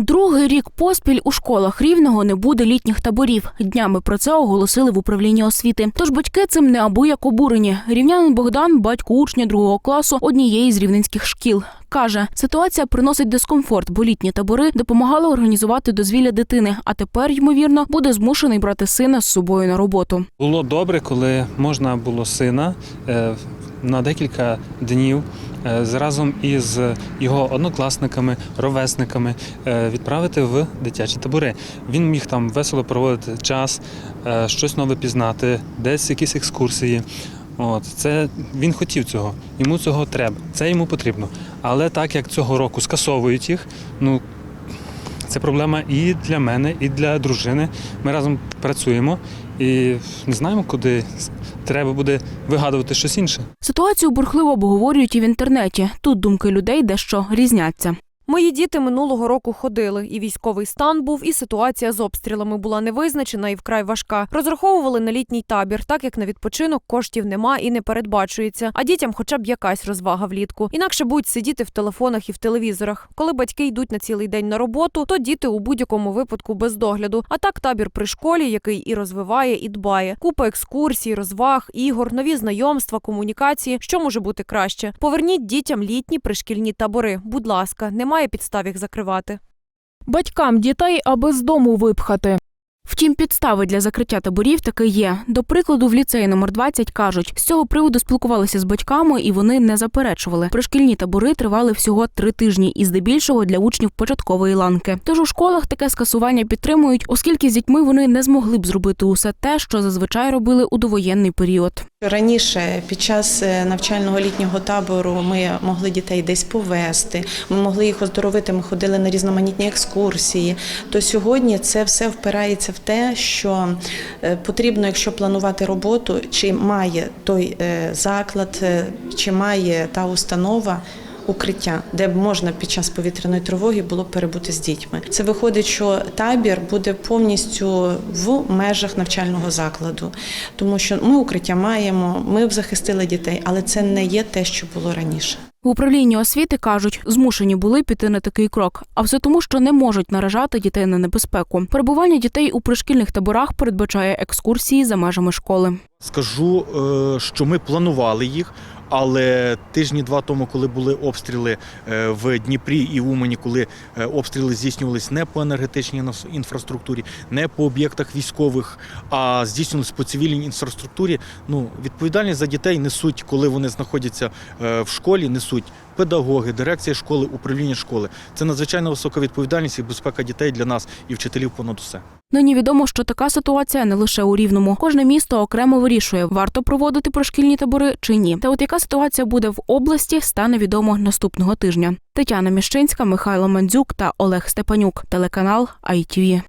Другий рік поспіль у школах рівного не буде літніх таборів. Днями про це оголосили в управлінні освіти. Тож батьки цим неабияк обурені. Рівнянин Богдан, батько учня другого класу однієї з рівненських шкіл. Каже, ситуація приносить дискомфорт, бо літні табори допомагали організувати дозвілля дитини, а тепер, ймовірно, буде змушений брати сина з собою на роботу. Було добре, коли можна було сина е, на декілька днів разом із його однокласниками, ровесниками е, відправити в дитячі табори. Він міг там весело проводити час, е, щось нове пізнати, десь якісь екскурсії. От це він хотів цього, йому цього треба, це йому потрібно. Але так як цього року скасовують їх, ну це проблема і для мене, і для дружини. Ми разом працюємо і не знаємо, куди треба буде вигадувати щось інше. Ситуацію бурхливо обговорюють і в інтернеті. Тут думки людей дещо різняться. Мої діти минулого року ходили, і військовий стан був, і ситуація з обстрілами була невизначена і вкрай важка. Розраховували на літній табір, так як на відпочинок коштів нема і не передбачується. А дітям хоча б якась розвага влітку. Інакше будуть сидіти в телефонах і в телевізорах. Коли батьки йдуть на цілий день на роботу, то діти у будь-якому випадку без догляду. А так табір при школі, який і розвиває, і дбає. Купа екскурсій, розваг, ігор, нові знайомства, комунікації. Що може бути краще? Поверніть дітям літні пришкільні табори. Будь ласка, немає підстав їх закривати. Батькам дітей аби з дому випхати. Втім, підстави для закриття таборів таки є. До прикладу, в ліцеї номер 20 кажуть, з цього приводу спілкувалися з батьками, і вони не заперечували. Пришкільні табори тривали всього три тижні, і здебільшого для учнів початкової ланки. Тож у школах таке скасування підтримують, оскільки з дітьми вони не змогли б зробити усе те, що зазвичай робили у довоєнний період. Раніше під час е, навчального літнього табору ми могли дітей десь повести, ми могли їх оздоровити. Ми ходили на різноманітні екскурсії. То сьогодні це все впирається в те, що е, потрібно, якщо планувати роботу, чи має той е, заклад, чи має та установа. Укриття, де б можна під час повітряної тривоги було перебути з дітьми. Це виходить, що табір буде повністю в межах навчального закладу, тому що ми укриття маємо, ми б захистили дітей, але це не є те, що було раніше. В управлінні освіти кажуть, змушені були піти на такий крок, а все тому, що не можуть наражати дітей на небезпеку. Перебування дітей у пришкільних таборах передбачає екскурсії за межами школи. Скажу, е, що ми планували їх, але тижні два тому, коли були обстріли е, в Дніпрі і Умані, коли е, обстріли здійснювались не по енергетичній інфраструктурі, не по об'єктах військових, а здійснювались по цивільній інфраструктурі. Ну відповідальність за дітей несуть, коли вони знаходяться е, в школі, несуть педагоги, дирекція школи, управління школи. Це надзвичайно висока відповідальність і безпека дітей для нас і вчителів понад усе. Нині відомо, що така ситуація не лише у Рівному. Кожне місто окремо вирішує, варто проводити пришкільні табори чи ні. Та от яка ситуація буде в області, стане відомо наступного тижня. Тетяна Міщинська, Михайло Мандзюк та Олег Степанюк. Телеканал ITV.